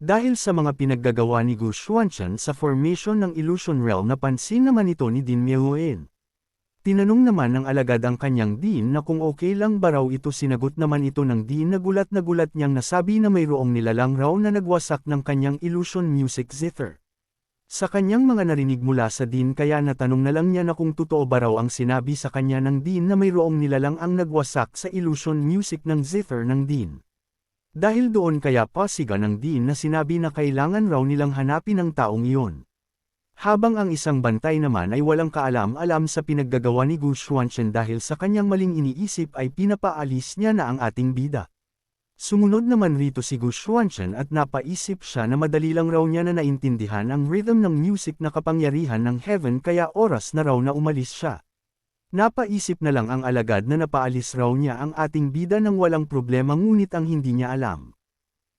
Dahil sa mga pinaggagawa ni Gu Xuanchen sa formation ng Illusion Realm napansin naman ito ni Din Miaoen. Tinanong naman ng alagad ang kanyang Din na kung okay lang ba raw ito sinagot naman ito ng Din na gulat na gulat niyang nasabi na mayroong nilalang raw na nagwasak ng kanyang illusion music zither. Sa kanyang mga narinig mula sa Din kaya natanong na lang niya na kung totoo ba raw ang sinabi sa kanya ng Din na mayroong nilalang ang nagwasak sa illusion music ng zither ng Din. Dahil doon kaya pasiga ng Din na sinabi na kailangan raw nilang hanapin ang taong iyon. Habang ang isang bantay naman ay walang kaalam-alam sa pinaggagawa ni Gu Xuanchen dahil sa kanyang maling iniisip ay pinapaalis niya na ang ating bida. Sumunod naman rito si Gu Xuanchen at napaisip siya na madali lang raw niya na naintindihan ang rhythm ng music na kapangyarihan ng heaven kaya oras na raw na umalis siya. Napaisip na lang ang alagad na napaalis raw niya ang ating bida ng walang problema ngunit ang hindi niya alam.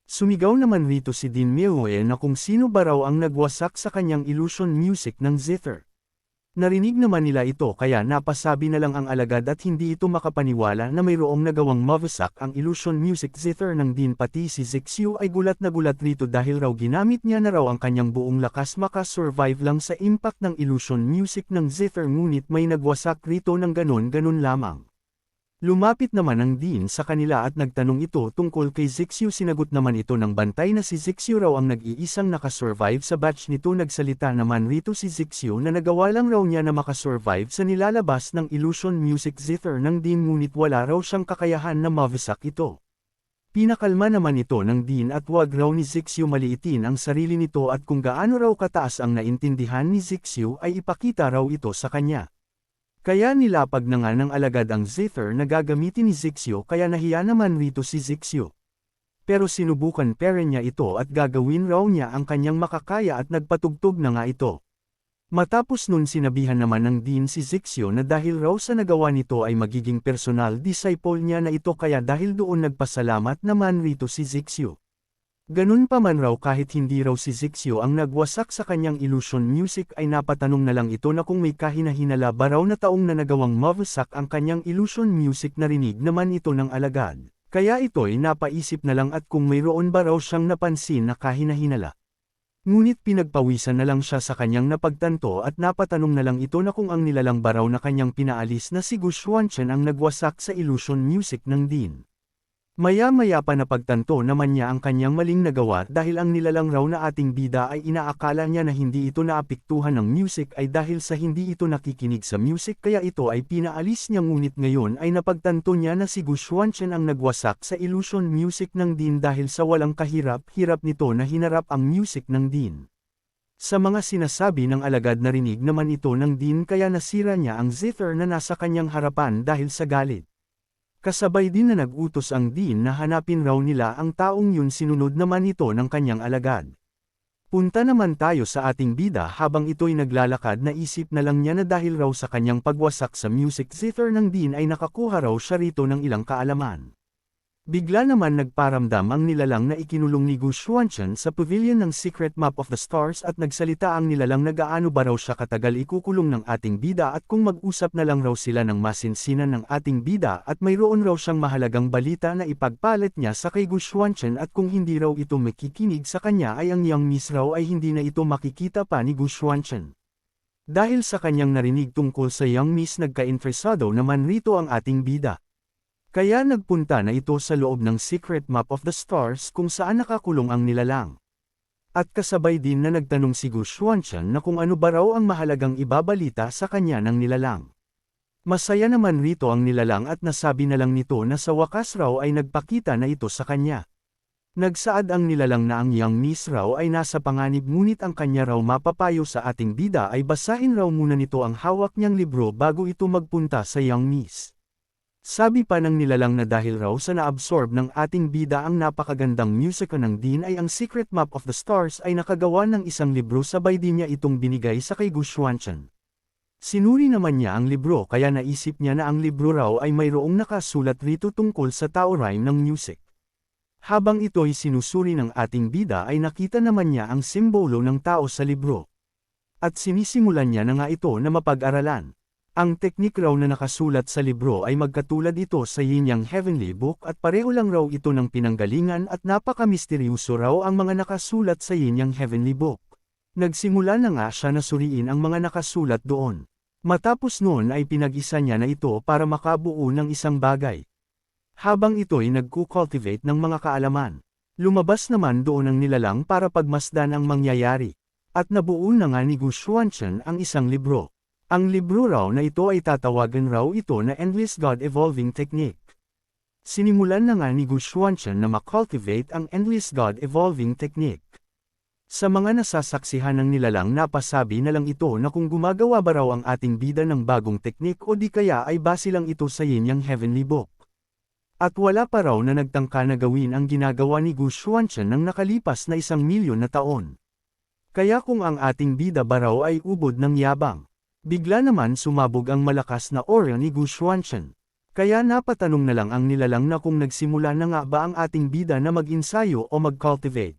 Sumigaw naman rito si Din Myeoe na kung sino ba raw ang nagwasak sa kanyang illusion music ng zither. Narinig naman nila ito kaya napasabi na lang ang alagad at hindi ito makapaniwala na mayroong nagawang mawasak ang illusion music zither ng Din pati si Zixu ay gulat na gulat rito dahil raw ginamit niya na raw ang kanyang buong lakas makasurvive lang sa impact ng illusion music ng zither ngunit may nagwasak rito ng ganon-ganon lamang. Lumapit naman ang Dean sa kanila at nagtanong ito tungkol kay Zixu sinagot naman ito ng bantay na si Zixu raw ang nag-iisang nakasurvive sa batch nito nagsalita naman rito si Zixu na nagawa lang raw niya na makasurvive sa nilalabas ng illusion music zither ng Dean ngunit wala raw siyang kakayahan na mavisak ito. Pinakalma naman ito ng Dean at wag raw ni Zixu maliitin ang sarili nito at kung gaano raw kataas ang naintindihan ni Zixu ay ipakita raw ito sa kanya. Kaya nilapag na nga ng alagad ang zither na gagamitin ni Zixio kaya nahiya naman rito si Zixio. Pero sinubukan pere niya ito at gagawin raw niya ang kanyang makakaya at nagpatugtog na nga ito. Matapos nun sinabihan naman ng Dean si Zixio na dahil raw sa nagawa nito ay magiging personal disciple niya na ito kaya dahil doon nagpasalamat naman rito si Zixio. Ganun pa man raw kahit hindi raw si Zixio ang nagwasak sa kanyang illusion music ay napatanong na lang ito na kung may kahinahinala ba raw na taong na nagawang mawasak ang kanyang illusion music narinig naman ito ng alagad. Kaya ito'y napaisip na lang at kung mayroon ba raw siyang napansin na kahinahinala. Ngunit pinagpawisan na lang siya sa kanyang napagtanto at napatanong na lang ito na kung ang nilalang ba raw na kanyang pinaalis na si Gu Xuanchen ang nagwasak sa illusion music ng Din. Maya-maya pa napagtanto naman niya ang kanyang maling nagawa dahil ang nilalang raw na ating bida ay inaakala niya na hindi ito naapektuhan ng music ay dahil sa hindi ito nakikinig sa music kaya ito ay pinaalis niya ngunit ngayon ay napagtanto niya na si Gu Xuanchen ang nagwasak sa illusion music ng Din dahil sa walang kahirap-hirap nito na hinarap ang music ng Din. Sa mga sinasabi ng alagad narinig naman ito ng Din kaya nasira niya ang zither na nasa kanyang harapan dahil sa galit. Kasabay din na nag-utos ang Dean na hanapin raw nila ang taong yun sinunod naman ito ng kanyang alagad. Punta naman tayo sa ating bida habang ito'y naglalakad na isip na lang niya na dahil raw sa kanyang pagwasak sa music zither ng Dean ay nakakuha raw siya rito ng ilang kaalaman. Bigla naman nagparamdam ang nilalang na ikinulong ni Gu Xuanchen sa pavilion ng Secret Map of the Stars at nagsalita ang nilalang na gaano ba raw siya katagal ikukulong ng ating bida at kung mag-usap na lang raw sila ng masinsinan ng ating bida at mayroon raw siyang mahalagang balita na ipagpalit niya sa kay Gu Xuanchen at kung hindi raw ito makikinig sa kanya ay ang Young Miss raw ay hindi na ito makikita pa ni Gu Xuanchen. Dahil sa kanyang narinig tungkol sa Young Miss nagka-interesado naman rito ang ating bida. Kaya nagpunta na ito sa loob ng Secret Map of the Stars kung saan nakakulong ang nilalang. At kasabay din na nagtanong si Gu Xuanchen na kung ano ba raw ang mahalagang ibabalita sa kanya ng nilalang. Masaya naman rito ang nilalang at nasabi na lang nito na sa wakas raw ay nagpakita na ito sa kanya. Nagsaad ang nilalang na ang Young Miss raw ay nasa panganib ngunit ang kanya raw mapapayo sa ating bida ay basahin raw muna nito ang hawak niyang libro bago ito magpunta sa Young Miss. Sabi pa ng nilalang na dahil raw sa naabsorb ng ating bida ang napakagandang musika ng Dean ay ang Secret Map of the Stars ay nakagawa ng isang libro sabay din niya itong binigay sa kay Gu Xuanchen. Sinuri naman niya ang libro kaya naisip niya na ang libro raw ay mayroong nakasulat rito tungkol sa tao rhyme ng music. Habang ito'y sinusuri ng ating bida ay nakita naman niya ang simbolo ng tao sa libro. At sinisimulan niya na nga ito na mapag-aralan. Ang teknik raw na nakasulat sa libro ay magkatulad ito sa Yin Yang Heavenly Book at pareho lang raw ito ng pinanggalingan at napaka-misteryoso raw ang mga nakasulat sa Yin Yang Heavenly Book. Nagsimula na nga siya na suriin ang mga nakasulat doon. Matapos noon ay pinag-isa niya na ito para makabuo ng isang bagay. Habang ito'y nagku-cultivate ng mga kaalaman, lumabas naman doon ang nilalang para pagmasdan ang mangyayari. At nabuo na nga ni Gu Xuanchen ang isang libro. Ang libro raw na ito ay tatawagan raw ito na Endless God Evolving Technique. Sinimulan na nga ni Gu Xuanchen na makultivate ang Endless God Evolving Technique. Sa mga nasasaksihan ng nilalang napasabi na lang ito na kung gumagawa ba raw ang ating bida ng bagong teknik o di kaya ay base lang ito sa yin yang heavenly book. At wala pa raw na nagtangka na gawin ang ginagawa ni Gu Xuanchen ng nakalipas na isang milyon na taon. Kaya kung ang ating bida ba raw ay ubod ng yabang, Bigla naman sumabog ang malakas na aura ni Gu Xuanchen. Kaya napatanong na lang ang nilalang na kung nagsimula na nga ba ang ating bida na mag-insayo o mag-cultivate.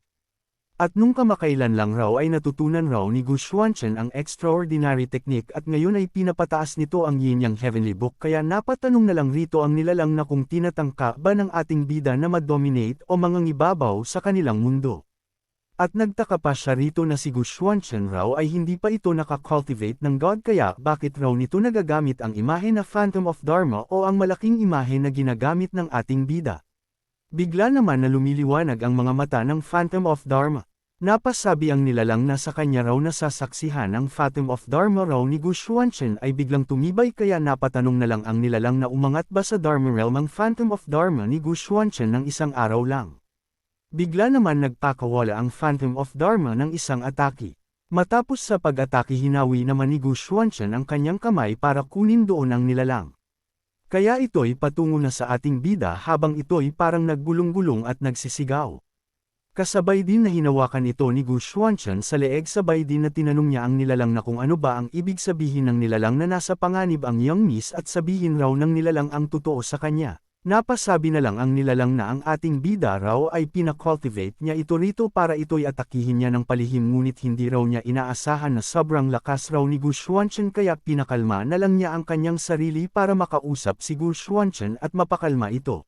At nung kamakailan lang raw ay natutunan raw ni Gu Xuanchen ang extraordinary technique at ngayon ay pinapataas nito ang yin yang heavenly book kaya napatanong na lang rito ang nilalang na kung tinatangka ba ng ating bida na ma-dominate o mangangibabaw sa kanilang mundo. At nagtaka pa siya rito na si Gu Xuanchen raw ay hindi pa ito nakakultivate ng God kaya bakit raw nito nagagamit ang imahe na Phantom of Dharma o ang malaking imahe na ginagamit ng ating bida. Bigla naman na lumiliwanag ang mga mata ng Phantom of Dharma. Napasabi ang nilalang na sa kanya raw nasasaksihan ang Phantom of Dharma raw ni Gu Xuanchen ay biglang tumibay kaya napatanong na lang ang nilalang na umangat ba sa Dharma realm ang Phantom of Dharma ni Gu Xuanchen ng isang araw lang. Bigla naman nagpakawala ang Phantom of Dharma ng isang atake. Matapos sa pag-atake hinawi naman ni Gu Xuanchen ang kanyang kamay para kunin doon ang nilalang. Kaya ito'y patungo na sa ating bida habang ito'y parang naggulong-gulong at nagsisigaw. Kasabay din na hinawakan ito ni Gu Xuanchen sa leeg sabay din na tinanong niya ang nilalang na kung ano ba ang ibig sabihin ng nilalang na nasa panganib ang Young Miss at sabihin raw ng nilalang ang totoo sa kanya. Napasabi na lang ang nilalang na ang ating bida raw ay pinakultivate niya ito rito para ito'y atakihin niya ng palihim ngunit hindi raw niya inaasahan na sobrang lakas raw ni Gu Xuanchen kaya pinakalma na lang niya ang kanyang sarili para makausap si Gu Xuanchen at mapakalma ito.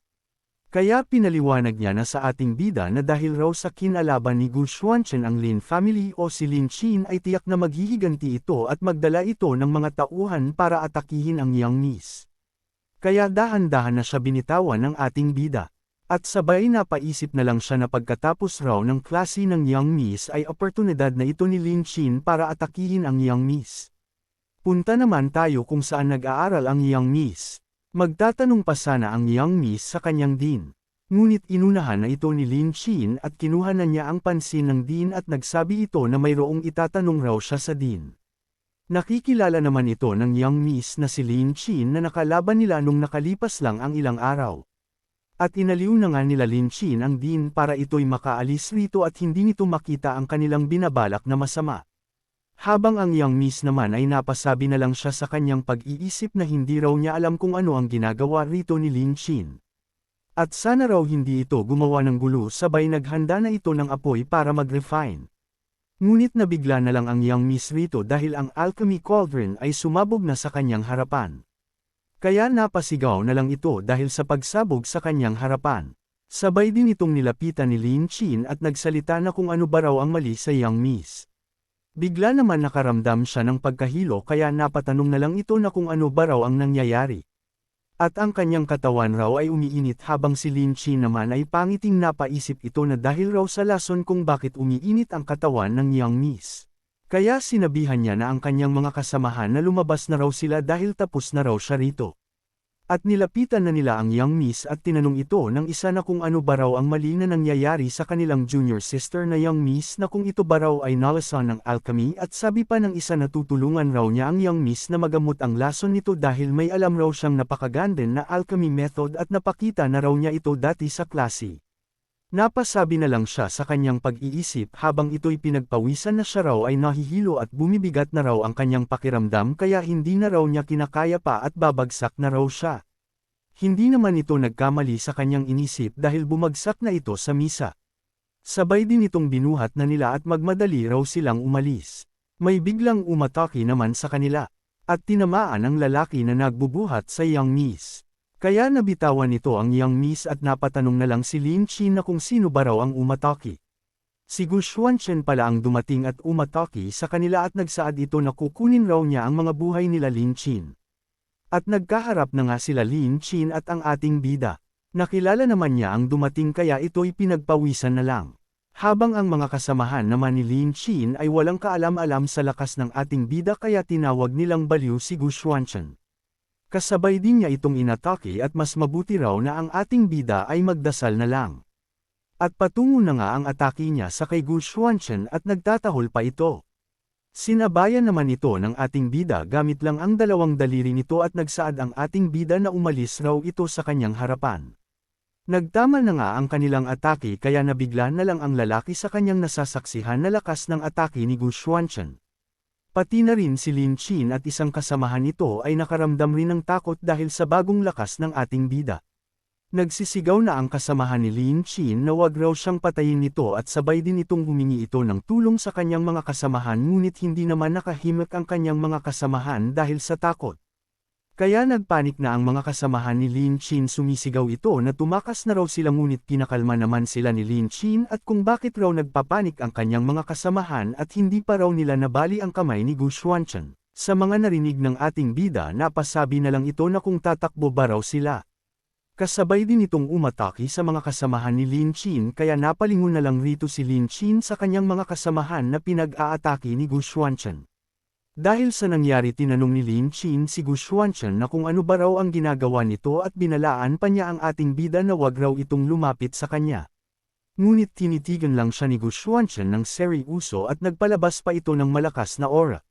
Kaya pinaliwanag niya na sa ating bida na dahil raw sa kinalaban ni Gu Xuanchen ang Lin family o si Lin Chin ay tiyak na maghihiganti ito at magdala ito ng mga tauhan para atakihin ang Yang Nis. Kaya dahan-dahan na siya binitawan ng ating bida. At sabay napaisip na lang siya na pagkatapos raw ng klase ng Young Miss ay oportunidad na ito ni Lin Chin para atakihin ang Young Miss. Punta naman tayo kung saan nag-aaral ang Young Miss. Magtatanong pa sana ang Young Miss sa kanyang din. Ngunit inunahan na ito ni Lin Chin at kinuha na niya ang pansin ng din at nagsabi ito na mayroong itatanong raw siya sa din. Nakikilala naman ito ng young miss na si Lin Chin na nakalaban nila nung nakalipas lang ang ilang araw. At inaliw na nga nila Lin Chin ang din para ito'y makaalis rito at hindi nito makita ang kanilang binabalak na masama. Habang ang young miss naman ay napasabi na lang siya sa kanyang pag-iisip na hindi raw niya alam kung ano ang ginagawa rito ni Lin Chin. At sana raw hindi ito gumawa ng gulo sabay naghanda na ito ng apoy para mag-refine. Ngunit nabigla na lang ang young Miss Rito dahil ang alchemy cauldron ay sumabog na sa kanyang harapan. Kaya napasigaw na lang ito dahil sa pagsabog sa kanyang harapan. Sabay din itong nilapitan ni Lin Chin at nagsalita na kung ano ba raw ang mali sa young Miss. Bigla naman nakaramdam siya ng pagkahilo kaya napatanong na lang ito na kung ano ba raw ang nangyayari. At ang kanyang katawan raw ay umiinit habang si Lin Chi naman ay pangiting napaisip ito na dahil raw sa lason kung bakit umiinit ang katawan ng Young Miss. Kaya sinabihan niya na ang kanyang mga kasamahan na lumabas na raw sila dahil tapos na raw siya rito. At nilapitan na nila ang young miss at tinanong ito ng isa na kung ano ba raw ang mali na nangyayari sa kanilang junior sister na young miss na kung ito ba raw ay nalasan ng alchemy at sabi pa ng isa na tutulungan raw niya ang young miss na magamot ang lason nito dahil may alam raw siyang napakaganden na alchemy method at napakita na raw niya ito dati sa klase. Napasabi na lang siya sa kanyang pag-iisip habang ito'y pinagpawisan na siya raw ay nahihilo at bumibigat na raw ang kanyang pakiramdam kaya hindi na raw niya kinakaya pa at babagsak na raw siya. Hindi naman ito nagkamali sa kanyang inisip dahil bumagsak na ito sa misa. Sabay din itong binuhat na nila at magmadali raw silang umalis. May biglang umatake naman sa kanila. At tinamaan ang lalaki na nagbubuhat sa Young Miss. Kaya nabitawan nito ang Young Miss at napatanong na lang si Lin Chin na kung sino ba raw ang umatake. Si Gu Xuanchen pala ang dumating at umatake sa kanila at nagsaad ito na kukunin raw niya ang mga buhay nila Lin Chin. At nagkaharap na nga sila Lin Chin at ang ating bida. Nakilala naman niya ang dumating kaya ito'y pinagpawisan na lang. Habang ang mga kasamahan naman ni Lin Chin ay walang kaalam-alam sa lakas ng ating bida kaya tinawag nilang baliw si Gu Xuanchen. Kasabay din niya itong inatake at mas mabuti raw na ang ating bida ay magdasal na lang. At patungo na nga ang atake niya sa kay Gu Xuanchen at nagtatahol pa ito. Sinabayan naman ito ng ating bida gamit lang ang dalawang daliri nito at nagsaad ang ating bida na umalis raw ito sa kanyang harapan. Nagtama na nga ang kanilang atake kaya nabigla na lang ang lalaki sa kanyang nasasaksihan na lakas ng atake ni Gu Xuanchen. Pati na rin si Lin Chin at isang kasamahan nito ay nakaramdam rin ng takot dahil sa bagong lakas ng ating bida. Nagsisigaw na ang kasamahan ni Lin Chin na wag raw siyang patayin nito at sabay din itong humingi ito ng tulong sa kanyang mga kasamahan ngunit hindi naman nakahimik ang kanyang mga kasamahan dahil sa takot. Kaya nagpanik na ang mga kasamahan ni Lin Chin sumisigaw ito na tumakas na raw sila ngunit pinakalma naman sila ni Lin Chin at kung bakit raw nagpapanik ang kanyang mga kasamahan at hindi pa raw nila nabali ang kamay ni Gu Xuanchen. Sa mga narinig ng ating bida napasabi na lang ito na kung tatakbo ba raw sila. Kasabay din itong umataki sa mga kasamahan ni Lin Chin kaya napalingon na lang rito si Lin Chin sa kanyang mga kasamahan na pinag-aatake ni Gu Xuanchen. Dahil sa nangyari tinanong ni Lin Chin si Gu Xuanchen na kung ano ba raw ang ginagawa nito at binalaan pa niya ang ating bida na wag raw itong lumapit sa kanya. Ngunit tinitigan lang siya ni Gu Xuanchen ng seryoso at nagpalabas pa ito ng malakas na aura.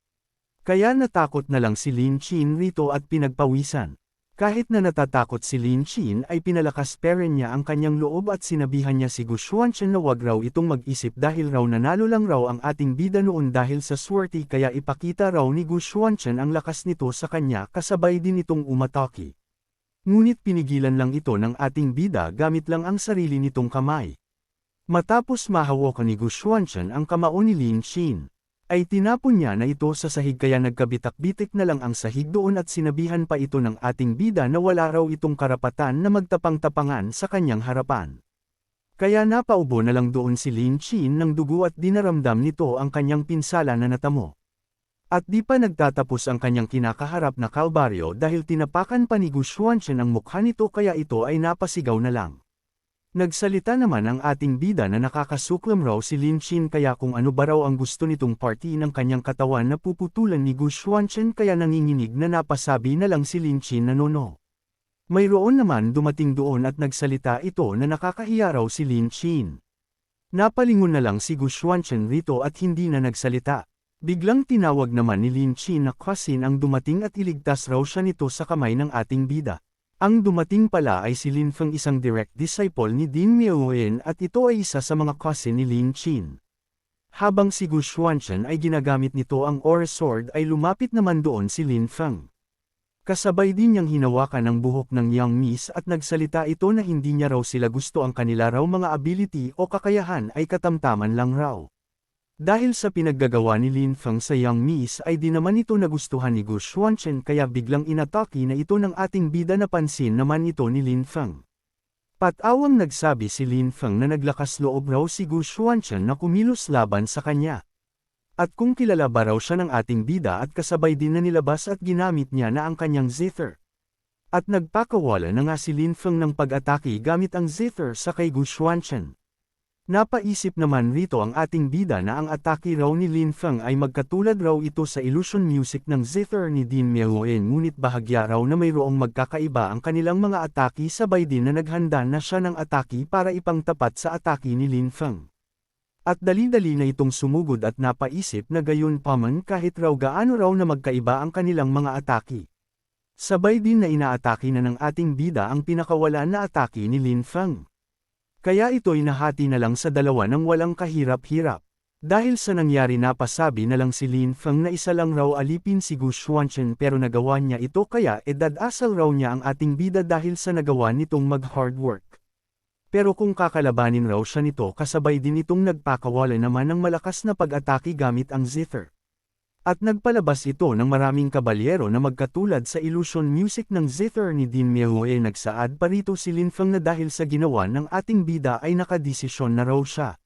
Kaya natakot na lang si Lin Chin rito at pinagpawisan. Kahit na natatakot si Lin Chin ay pinalakas pa rin niya ang kanyang loob at sinabihan niya si Gu Xuanchen na wag raw itong mag-isip dahil raw nanalo lang raw ang ating bida noon dahil sa swerte kaya ipakita raw ni Gu Xuanchen ang lakas nito sa kanya kasabay din itong umatake. Ngunit pinigilan lang ito ng ating bida gamit lang ang sarili nitong kamay. Matapos mahawakan ni Gu Xuanchen ang kamao ni Lin Chin ay tinapon niya na ito sa sahig kaya nagkabitak-bitik na lang ang sahig doon at sinabihan pa ito ng ating bida na wala raw itong karapatan na magtapang-tapangan sa kanyang harapan. Kaya napaubo na lang doon si Lin Chin ng dugo at dinaramdam nito ang kanyang pinsala na natamo. At di pa nagtatapos ang kanyang kinakaharap na kalbaryo dahil tinapakan pa ni Gu Xuanchen ang mukha nito kaya ito ay napasigaw na lang. Nagsalita naman ang ating bida na nakakasuklam raw si Lin Chin kaya kung ano ba raw ang gusto nitong party ng kanyang katawan na puputulan ni Gu Xuanchen kaya nanginginig na napasabi na lang si Lin Chin na nono. Mayroon naman dumating doon at nagsalita ito na nakakahiya raw si Lin Chin. Napalingon na lang si Gu Xuanchen rito at hindi na nagsalita. Biglang tinawag naman ni Lin Chin na cousin ang dumating at iligtas raw siya nito sa kamay ng ating bida. Ang dumating pala ay si Lin Feng isang direct disciple ni Din Miaoen at ito ay isa sa mga cousin ni Lin Chin. Habang si Gu Xuanchen ay ginagamit nito ang Aura Sword ay lumapit naman doon si Lin Feng. Kasabay din niyang hinawakan ang buhok ng Yang Miss at nagsalita ito na hindi niya raw sila gusto ang kanila raw mga ability o kakayahan ay katamtaman lang raw. Dahil sa pinaggagawa ni Lin Feng sa Young Miss ay di naman ito nagustuhan ni Gu Xuanchen kaya biglang inatake na ito ng ating bida na pansin naman ito ni Lin Feng. Patawang nagsabi si Lin Feng na naglakas loob raw si Gu Xuanchen na kumilos laban sa kanya. At kung kilala ba raw siya ng ating bida at kasabay din na nilabas at ginamit niya na ang kanyang zither. At nagpakawala na nga si Lin Feng ng pag-atake gamit ang zither sa kay Gu Xuanchen. Napaisip naman rito ang ating bida na ang atake raw ni Lin Feng ay magkatulad raw ito sa illusion music ng zither ni Din Miaoen ngunit bahagya raw na mayroong magkakaiba ang kanilang mga atake sabay din na naghanda na siya ng atake para ipangtapat sa atake ni Lin Feng. At dali-dali na itong sumugod at napaisip na gayon paman kahit raw gaano raw na magkaiba ang kanilang mga atake. Sabay din na inaatake na ng ating bida ang pinakawala na atake ni Lin Feng. Kaya ito'y nahati na lang sa dalawa ng walang kahirap-hirap. Dahil sa nangyari napasabi na lang si Lin Feng na isa lang raw alipin si Gu Xuanchen pero nagawa niya ito kaya edadasal raw niya ang ating bida dahil sa nagawa nitong mag-hard work. Pero kung kakalabanin raw siya nito kasabay din itong nagpakawala naman ng malakas na pag-atake gamit ang zither. At nagpalabas ito ng maraming kabalyero na magkatulad sa illusion music ng Zither ni Din Myehoe nagsaad pa rito si Lin Feng na dahil sa ginawa ng ating bida ay nakadesisyon na raw siya.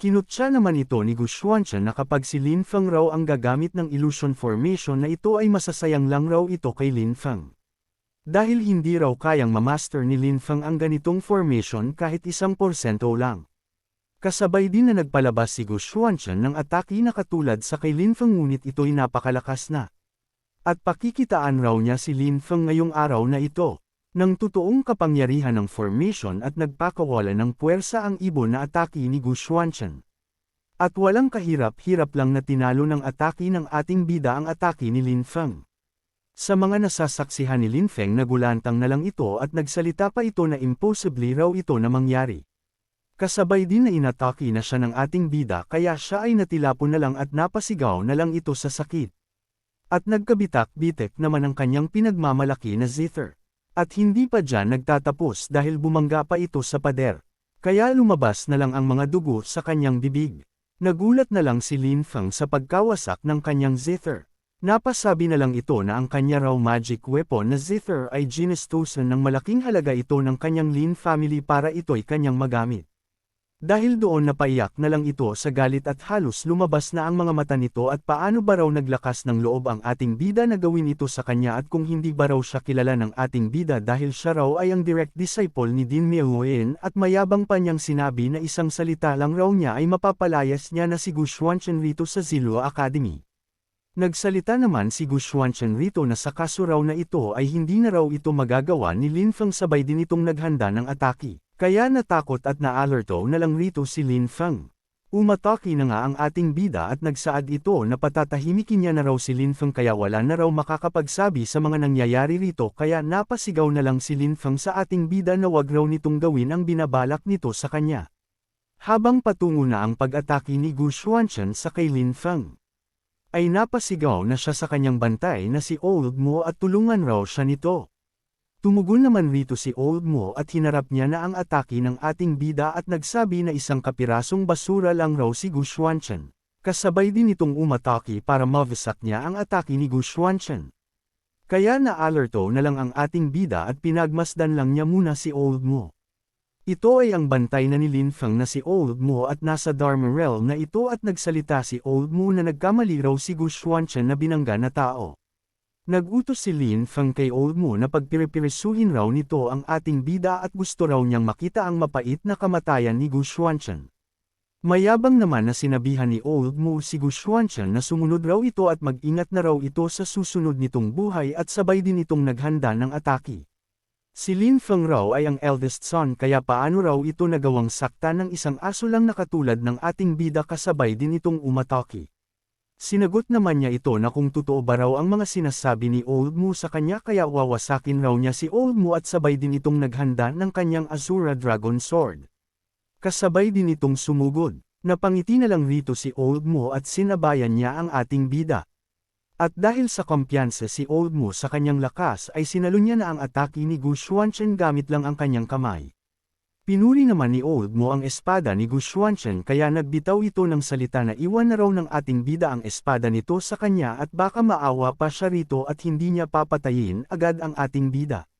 Kinutya naman ito ni Gu Xuanchen na kapag si Lin Feng raw ang gagamit ng illusion formation na ito ay masasayang lang raw ito kay Lin Feng. Dahil hindi raw kayang mamaster ni Lin Feng ang ganitong formation kahit isang porsento lang. Kasabay din na nagpalabas si Gu Xuanchen ng atake na katulad sa kay Lin Feng ngunit ito'y napakalakas na. At pakikitaan raw niya si Lin Feng ngayong araw na ito, ng totoong kapangyarihan ng formation at nagpakawala ng puwersa ang ibon na atake ni Gu Xuanchen. At walang kahirap-hirap lang na tinalo ng atake ng ating bida ang atake ni Lin Feng. Sa mga nasasaksihan ni Lin Feng nagulantang na lang ito at nagsalita pa ito na impossibly raw ito na mangyari. Kasabay din na inatake na siya ng ating bida kaya siya ay natilapon na lang at napasigaw na lang ito sa sakit. At nagkabitak-bitek naman ang kanyang pinagmamalaki na zither. At hindi pa dyan nagtatapos dahil bumangga pa ito sa pader. Kaya lumabas na lang ang mga dugo sa kanyang bibig. Nagulat na lang si Lin Feng sa pagkawasak ng kanyang zither. Napasabi na lang ito na ang kanya raw magic weapon na zither ay ginestusan ng malaking halaga ito ng kanyang Lin family para ito'y kanyang magamit. Dahil doon napaiyak na lang ito sa galit at halos lumabas na ang mga mata nito at paano ba raw naglakas ng loob ang ating bida na gawin ito sa kanya at kung hindi ba raw siya kilala ng ating bida dahil siya raw ay ang direct disciple ni Din Myehoen at mayabang pa niyang sinabi na isang salita lang raw niya ay mapapalayas niya na si Gu Xuanchen rito sa Zilua Academy. Nagsalita naman si Gu Xuanchen rito na sa kaso raw na ito ay hindi na raw ito magagawa ni Lin Feng sabay din itong naghanda ng atake. Kaya natakot at naalerto na lang rito si Lin Feng. Umatake na nga ang ating bida at nagsaad ito na patatahimikin niya na raw si Lin Feng kaya wala na raw makakapagsabi sa mga nangyayari rito kaya napasigaw na lang si Lin Feng sa ating bida na wag raw nitong gawin ang binabalak nito sa kanya. Habang patungo na ang pag-atake ni Gu Xuanchen sa kay Lin Feng, ay napasigaw na siya sa kanyang bantay na si Old Mo at tulungan raw siya nito. Tumugon naman rito si Old Mo at hinarap niya na ang atake ng ating bida at nagsabi na isang kapirasong basura lang raw si Gu Xuanchen. Kasabay din itong umatake para mavisak niya ang atake ni Gu Xuanchen. Kaya na-alerto na lang ang ating bida at pinagmasdan lang niya muna si Old Mo. Ito ay ang bantay na ni Lin Feng na si Old Mo at nasa Dharma Realm na ito at nagsalita si Old Mo na nagkamali raw si Gu na binangga na tao. Nagutos si Lin Feng kay Old Mo na pagpiripirisuhin raw nito ang ating bida at gusto raw niyang makita ang mapait na kamatayan ni Gu Xuanchen. Mayabang naman na sinabihan ni Old Mo si Gu Xuanchen na sumunod raw ito at mag-ingat na raw ito sa susunod nitong buhay at sabay din itong naghanda ng atake. Si Lin Feng raw ay ang eldest son kaya paano raw ito nagawang sakta ng isang aso lang na katulad ng ating bida kasabay din itong umatake. Sinagot naman niya ito na kung totoo ba raw ang mga sinasabi ni Old Mu sa kanya kaya wawasakin raw niya si Old Mu at sabay din itong naghanda ng kanyang Azura Dragon Sword. Kasabay din itong sumugod. Napangiti na lang rito si Old Mu at sinabayan niya ang ating bida. At dahil sa kumpiyansa si Old Mu sa kanyang lakas ay sinalo niya na ang atake ni Gu Xuanchen gamit lang ang kanyang kamay. Pinuri naman ni Old Mo ang espada ni Gu Xuanchen kaya nagbitaw ito ng salita na iwan na raw ng ating bida ang espada nito sa kanya at baka maawa pa siya rito at hindi niya papatayin agad ang ating bida.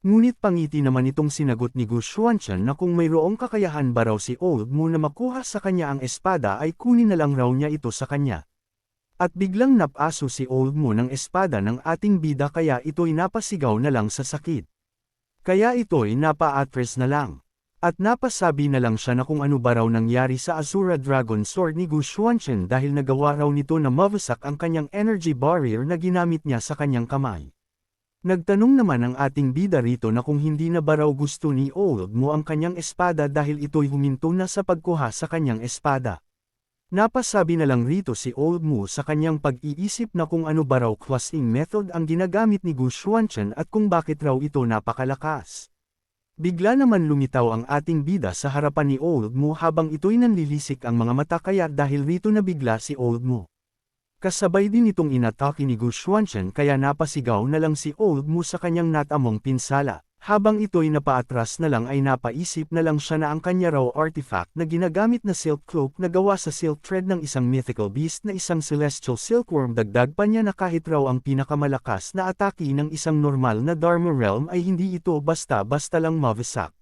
Ngunit pangiti naman itong sinagot ni Gu Xuanchen na kung mayroong kakayahan ba raw si Old Mo na makuha sa kanya ang espada ay kunin na lang raw niya ito sa kanya. At biglang napaso si Old Mo ng espada ng ating bida kaya ito'y napasigaw na lang sa sakit. Kaya ito'y napa-atres na lang. At napasabi na lang siya na kung ano ba raw nangyari sa Azura Dragon Sword ni Gu Xuanchen dahil nagawa raw nito na mawasak ang kanyang energy barrier na ginamit niya sa kanyang kamay. Nagtanong naman ang ating bida rito na kung hindi na ba raw gusto ni Old mo ang kanyang espada dahil ito'y huminto na sa pagkuha sa kanyang espada. Napasabi na lang rito si Old Mu sa kanyang pag-iisip na kung ano ba raw questing method ang ginagamit ni Gu Xuanchen at kung bakit raw ito napakalakas. Bigla naman lumitaw ang ating bida sa harapan ni Old Mo habang ito'y nanlilisik ang mga mata kaya dahil rito nabigla si Old Mo. Kasabay din itong inatake ni Gu Xuanchen kaya napasigaw na lang si Old Mo sa kanyang natamong pinsala. Habang ito'y napaatras na lang ay napaisip na lang siya na ang kanya raw artifact na ginagamit na silk cloak na gawa sa silk thread ng isang mythical beast na isang celestial silkworm dagdag pa niya na kahit raw ang pinakamalakas na atake ng isang normal na Dharma realm ay hindi ito basta-basta lang mavisak.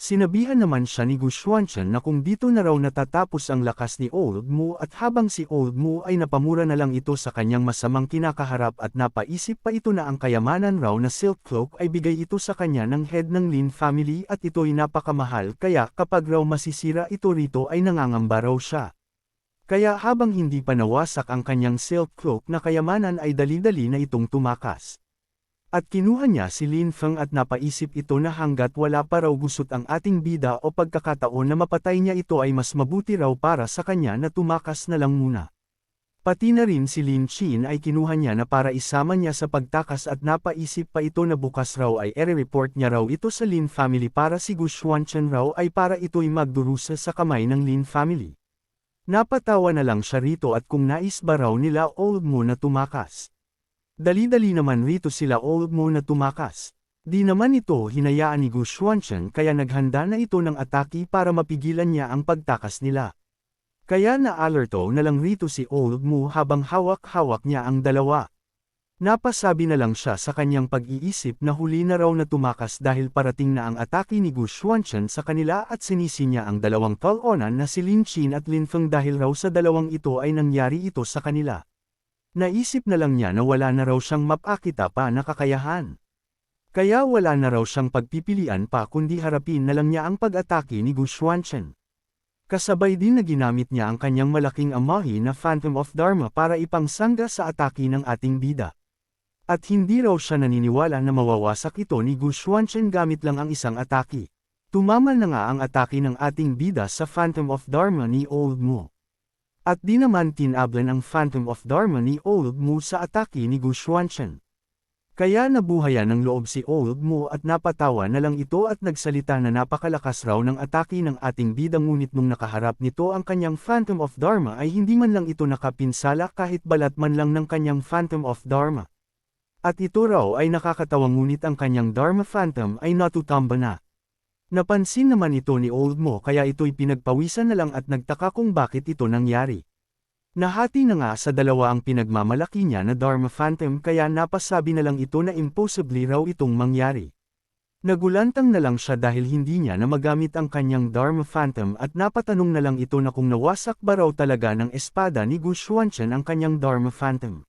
Sinabihan naman siya ni Gu Xuanchen na kung dito na raw natatapos ang lakas ni Old Mu at habang si Old Mu ay napamura na lang ito sa kanyang masamang kinakaharap at napaisip pa ito na ang kayamanan raw na Silk Cloak ay bigay ito sa kanya ng head ng Lin family at ito'y napakamahal kaya kapag raw masisira ito rito ay nangangamba raw siya. Kaya habang hindi pa nawasak ang kanyang Silk Cloak na kayamanan ay dali-dali na itong tumakas. At kinuha niya si Lin Feng at napaisip ito na hanggat wala pa raw gusot ang ating bida o pagkakataon na mapatay niya ito ay mas mabuti raw para sa kanya na tumakas na lang muna. Pati na rin si Lin Chin ay kinuha niya na para isama niya sa pagtakas at napaisip pa ito na bukas raw ay ere-report niya raw ito sa Lin family para si Gu Xuanchen raw ay para ito'y magdurusa sa kamay ng Lin family. Napatawa na lang siya rito at kung nais ba raw nila old mo na tumakas. Dali-dali naman rito sila old mo na tumakas. Di naman ito hinayaan ni Gu Xuanchen kaya naghanda na ito ng atake para mapigilan niya ang pagtakas nila. Kaya na-alerto na lang rito si Old Mu habang hawak-hawak niya ang dalawa. Napasabi na lang siya sa kanyang pag-iisip na huli na raw na tumakas dahil parating na ang atake ni Gu Xuanchen sa kanila at sinisi niya ang dalawang talonan na si Lin Chin at Lin Feng dahil raw sa dalawang ito ay nangyari ito sa kanila. Naisip na lang niya na wala na raw siyang mapakita pa na kakayahan. Kaya wala na raw siyang pagpipilian pa kundi harapin na lang niya ang pag-atake ni Gu Xuanchen. Kasabay din na ginamit niya ang kanyang malaking amahi na Phantom of Dharma para ipangsangga sa atake ng ating bida. At hindi raw siya naniniwala na mawawasak ito ni Gu Xuanchen gamit lang ang isang atake. Tumamal na nga ang atake ng ating bida sa Phantom of Dharma ni Old Mu. At di naman tinablan ang Phantom of Dharma ni Old Mu sa atake ni Gu Xuanchen. Kaya nabuhayan ng loob si Old Mu at napatawa na lang ito at nagsalita na napakalakas raw ng atake ng ating bida ngunit nung nakaharap nito ang kanyang Phantom of Dharma ay hindi man lang ito nakapinsala kahit balat man lang ng kanyang Phantom of Dharma. At ito raw ay nakakatawa ngunit ang kanyang Dharma Phantom ay natutamba na. Napansin naman ito ni Old Mo kaya ito'y pinagpawisan na lang at nagtaka kung bakit ito nangyari. Nahati na nga sa dalawa ang pinagmamalaki niya na Dharma Phantom kaya napasabi na lang ito na impossibly raw itong mangyari. Nagulantang na lang siya dahil hindi niya na magamit ang kanyang Dharma Phantom at napatanong na lang ito na kung nawasak ba raw talaga ng espada ni Gu Xuanchen ang kanyang Dharma Phantom.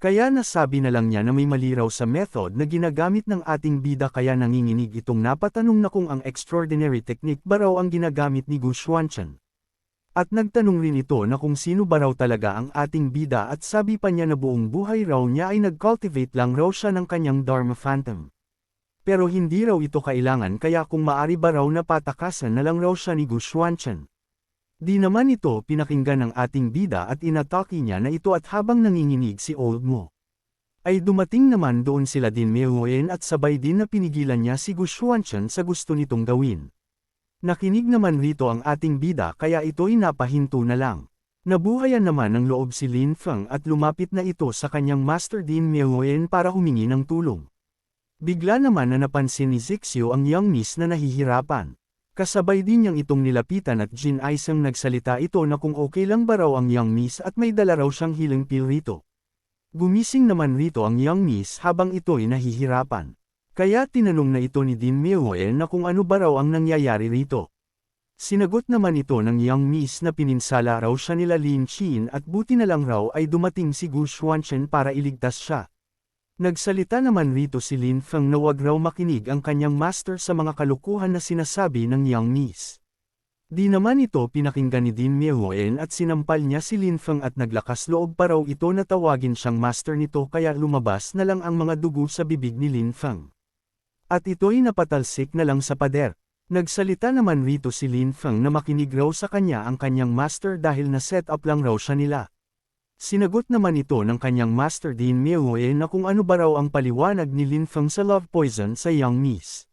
Kaya nasabi na lang niya na may mali raw sa method na ginagamit ng ating bida kaya nanginginig itong napatanong na kung ang extraordinary technique ba raw ang ginagamit ni Gu Xuanchen. At nagtanong rin ito na kung sino ba raw talaga ang ating bida at sabi pa niya na buong buhay raw niya ay nag-cultivate lang raw siya ng kanyang Dharma Phantom. Pero hindi raw ito kailangan kaya kung maari ba raw napatakasan na lang raw siya ni Gu Xuanchen. Di naman ito pinakinggan ng ating bida at inatake niya na ito at habang nanginginig si Old Mo. Ay dumating naman doon sila din Meoen at sabay din na pinigilan niya si Gu Xuanchen sa gusto nitong gawin. Nakinig naman rito ang ating bida kaya ito'y napahinto na lang. Nabuhayan naman ng loob si Lin Feng at lumapit na ito sa kanyang Master Din Meoen para humingi ng tulong. Bigla naman na napansin ni Zixio ang young miss na nahihirapan. Kasabay din niyang itong nilapitan at Jin Aisang nagsalita ito na kung okay lang ba raw ang young miss at may dala raw siyang healing pill rito. Gumising naman rito ang young miss habang ito'y nahihirapan. Kaya tinanong na ito ni Din Meoel na kung ano ba raw ang nangyayari rito. Sinagot naman ito ng young miss na pininsala raw siya nila Lin Chin at buti na lang raw ay dumating si Gu Xuanchen para iligtas siya. Nagsalita naman rito si Lin Feng na wag raw makinig ang kanyang master sa mga kalukuhan na sinasabi ng young miss. Di naman ito pinakinggan ni Din Miehoen at sinampal niya si Lin Feng at naglakas loob pa raw ito na tawagin siyang master nito kaya lumabas na lang ang mga dugo sa bibig ni Lin Feng. At ito'y napatalsik na lang sa pader. Nagsalita naman rito si Lin Feng na makinig raw sa kanya ang kanyang master dahil na set up lang raw siya nila. Sinagot naman ito ng kanyang master Dean Mioe na kung ano ba raw ang paliwanag ni Lin Feng sa love poison sa young miss.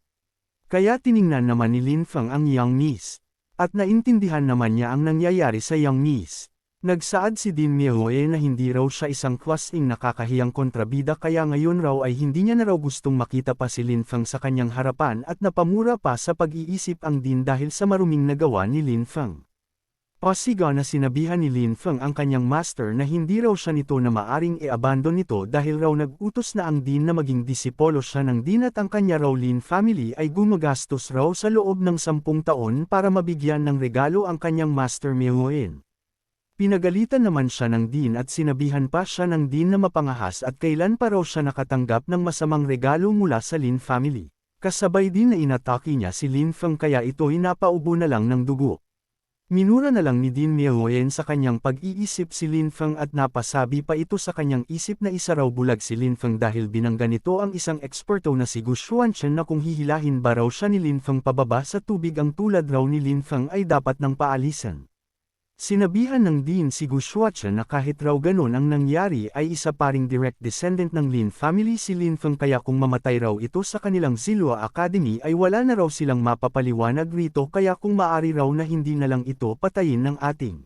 Kaya tiningnan naman ni Lin Feng ang young miss. At naintindihan naman niya ang nangyayari sa young miss. Nagsaad si Din Myehoe na hindi raw siya isang kwasing nakakahiyang kontrabida kaya ngayon raw ay hindi niya na raw gustong makita pa si Lin Feng sa kanyang harapan at napamura pa sa pag-iisip ang Din dahil sa maruming nagawa ni Lin Feng. Pasigaw na sinabihan ni Lin Feng ang kanyang master na hindi raw siya nito na maaring i-abandon nito dahil raw nag-utos na ang Din na maging disipolo siya ng Din at ang kanya raw Lin family ay gumagastos raw sa loob ng sampung taon para mabigyan ng regalo ang kanyang master Myehoen. Pinagalitan naman siya ng Dean at sinabihan pa siya ng Dean na mapangahas at kailan pa raw siya nakatanggap ng masamang regalo mula sa Lin family. Kasabay din na inatake niya si Lin Feng kaya ito hinapaubo na lang ng dugo. Minura na lang ni Din Myehoen sa kanyang pag-iisip si Lin Feng at napasabi pa ito sa kanyang isip na isa raw bulag si Lin Feng dahil binangga nito ang isang eksperto na si Gu Xuanchen na kung hihilahin ba raw siya ni Lin Feng pababa sa tubig ang tulad raw ni Lin Feng ay dapat ng paalisan. Sinabihan ng Dean si Gu Xuachen na kahit raw ganun ang nangyari ay isa paring direct descendant ng Lin family si Lin Feng kaya kung mamatay raw ito sa kanilang Zilua Academy ay wala na raw silang mapapaliwanag rito kaya kung maari raw na hindi na lang ito patayin ng ating